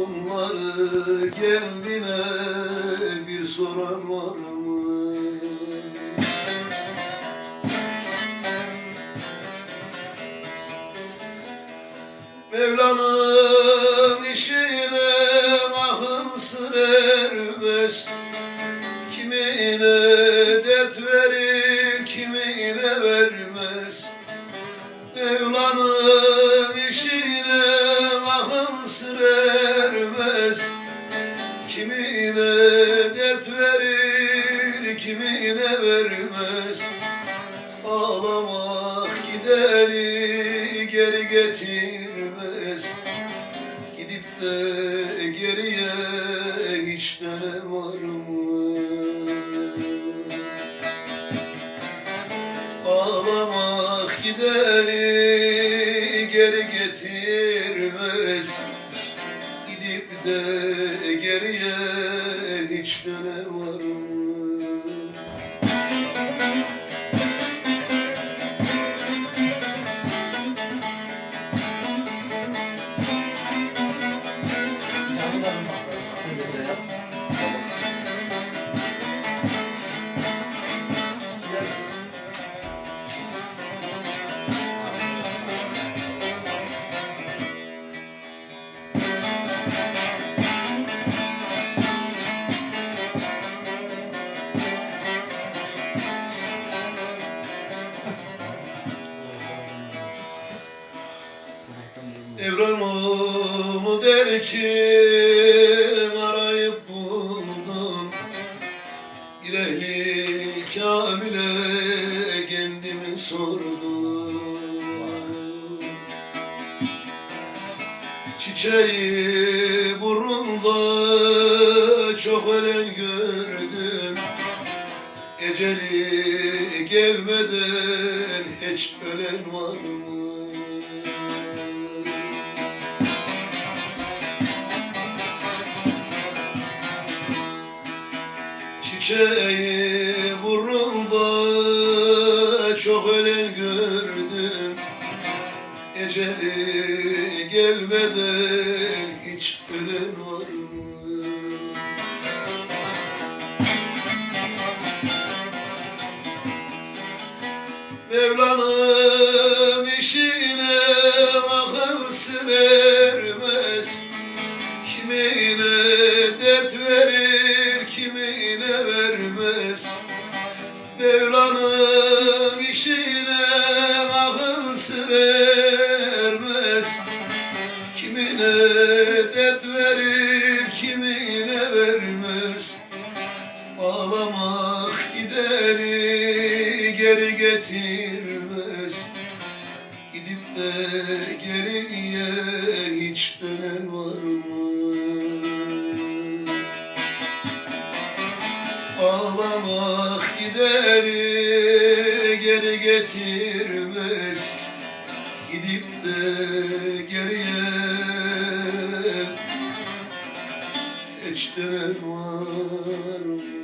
bunları kendine bir soran var mı? Mevla'nın işine ahım sır ermez Kimine dert verir, kimine vermez Mevla'nın işine ahım sır Kimine dert verir, kimine vermez Ağlamak gideri geri getirmez Gidip de geriye hiç dönem var mı? Ağlamak gideri geri getirmez Gidip de geriye hiç dönem var mı? Evren oğlu der ki arayıp buldum Bir ehli Kamil'e kendimi sordum Çiçeği burnunda çok ölen gördüm Eceli gelmeden hiç ölen var mı? Çiçeği burnunda çok ölen gördüm Eceli gelmeden hiç ölen var mı? Kimine vermez Mevla'nın işine akıl sırermez Kimine dert verir, kimine vermez. Ağlamak gideri geri getirmez. Gidip de geriye hiç dönen var mı? Ağlamak gideri geri getirmez Gidip de geriye hiç dönen var